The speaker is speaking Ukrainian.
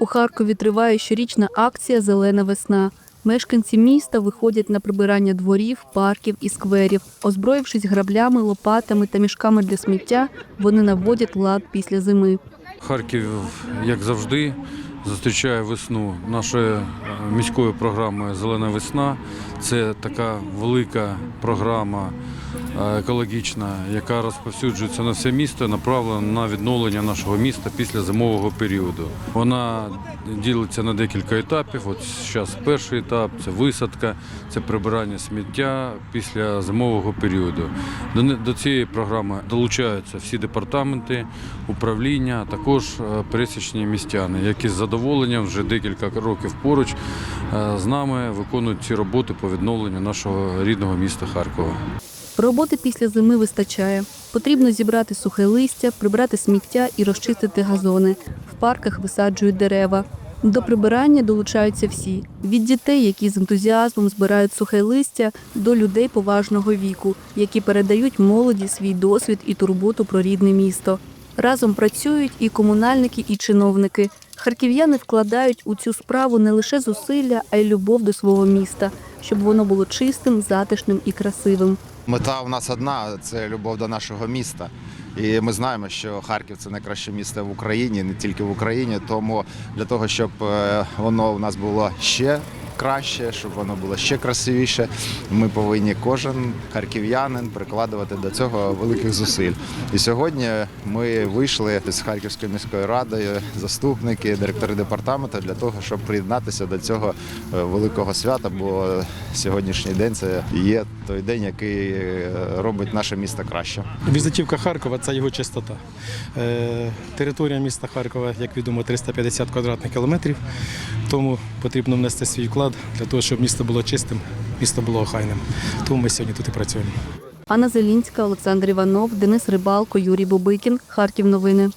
У Харкові триває щорічна акція Зелена весна. Мешканці міста виходять на прибирання дворів, парків і скверів. Озброївшись граблями, лопатами та мішками для сміття, вони наводять лад після зими. Харків, як завжди, зустрічає весну нашою е, міською програмою Зелена весна. Це така велика програма е, екологічна, яка розповсюджується на все місто, направлена на відновлення нашого міста після зимового періоду. Вона ділиться на декілька етапів. От зараз перший етап це висадка, це прибирання сміття після зимового періоду. До, цієї програми долучаються всі департаменти, управління, а також е, пересічні містяни, які з задоволенням вже декілька років поруч е, з нами виконують ці роботи по відновленню нашого рідного міста Харкова. Роботи після зими вистачає. Потрібно зібрати сухе листя, прибрати сміття і розчистити газони. В парках висаджують дерева. До прибирання долучаються всі: від дітей, які з ентузіазмом збирають сухе листя, до людей поважного віку, які передають молоді свій досвід і турботу про рідне місто. Разом працюють і комунальники, і чиновники. Харків'яни вкладають у цю справу не лише зусилля, а й любов до свого міста, щоб воно було чистим, затишним і красивим. Мета у нас одна це любов до нашого міста. І ми знаємо, що Харків це найкраще місто в Україні, не тільки в Україні. Тому для того, щоб е, воно у нас було ще краще, щоб воно було ще красивіше, ми повинні кожен харків'янин прикладувати до цього великих зусиль. І сьогодні ми вийшли з Харківської міської ради, заступники, директори департаменту для того, щоб приєднатися до цього е, великого свята. Бо сьогоднішній день це є той день, який е, робить наше місто краще. Візитівка Харкова це його чистота. Е, Територія міста Харкова, як відомо, 350 квадратних кілометрів. Тому потрібно внести свій вклад для того, щоб місто було чистим, місто було охайним. Тому ми сьогодні тут і працюємо. Анна Зелінська, Олександр Іванов, Денис Рибалко, Юрій Бубикін. Харків новини.